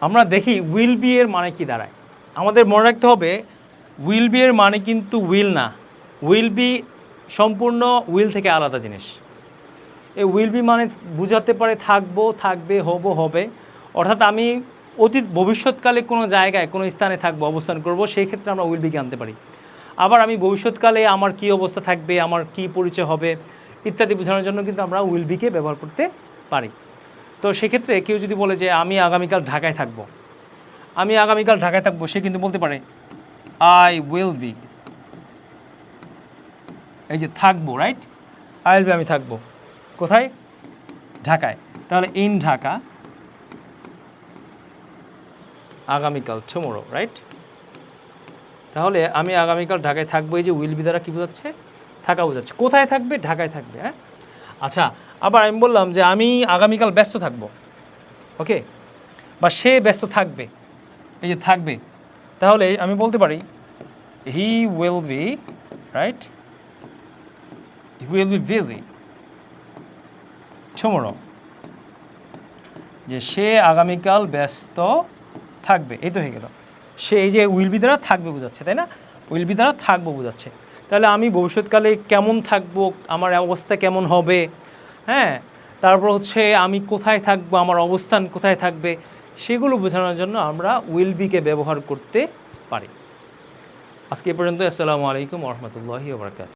আমরা দেখি will be এর মানে কি দাঁড়ায়। আমাদের মনে রাখতে হবে উইল বি এর মানে কিন্তু উইল না। উইল বি সম্পূর্ণ উইল থেকে আলাদা জিনিস। এই উইল বি মানে বুঝাতে পারে থাকব, থাকবে, হব, হবে। অর্থাৎ আমি অতীত, ভবিষ্যৎকালে কোনো জায়গায়, কোনো স্থানে থাকব, অবস্থান করব, সেই ক্ষেত্রে আমরা উইল বিকে আনতে পারি। আবার আমি ভবিষ্যৎকালে আমার কি অবস্থা থাকবে, আমার কি পরিচয় হবে, ইত্যাদি বোঝানোর জন্য কিন্তু আমরা উইল বিকে ব্যবহার করতে পারি। তো সেক্ষেত্রে কেউ যদি বলে যে আমি আগামীকাল ঢাকায় থাকব, আমি আগামীকাল ঢাকায় থাকব, সে কিন্তু বলতে পারে আই উইল বি এই যে থাকব রাইট আই উইল বি আমি থাকব। কোথায়? ঢাকায়। তাহলে ইন ঢাকা, আগামীকাল টুমোরো রাইট তাহলে আমি আগামীকাল ঢাকায় থাকব, এই যে উইল বি দ্বারা কী বোঝাচ্ছে? থাকা বোঝাচ্ছে। কোথায় থাকবে? ঢাকায় থাকবে হ্যাঁ? আচ্ছা আবার আমি বললাম যে আমি আগামীকাল ব্যস্ত থাকব, ওকে? বা সে ব্যস্ত থাকবে, এই যে থাকবে, তাহলে আমি বলতে পারি he will be right he will be busy tomorrow যে সে আগামীকাল ব্যস্ত থাকবে, এই তো হয়ে গেল। সে এই যে উইল বি দ্বারা থাকবে বোঝাচ্ছে, তাই না? উইল বি দ্বারা থাকব বোঝাচ্ছে। তাহলে আমি ভবিষ্যৎকালে কেমন থাকব, আমার অবস্থা কেমন হবে হ্যাঁ তারপর হচ্ছে আমি কোথায় থাকব, আমার অবস্থান কোথায় থাকবে, সেগুলো বোঝানোর জন্য আমরা উইল বিকে ব্যবহার করতে পারি। আজকে পর্যন্ত আসসালামু আলাইকুম রহমতুল্লাহি ওবরাকাত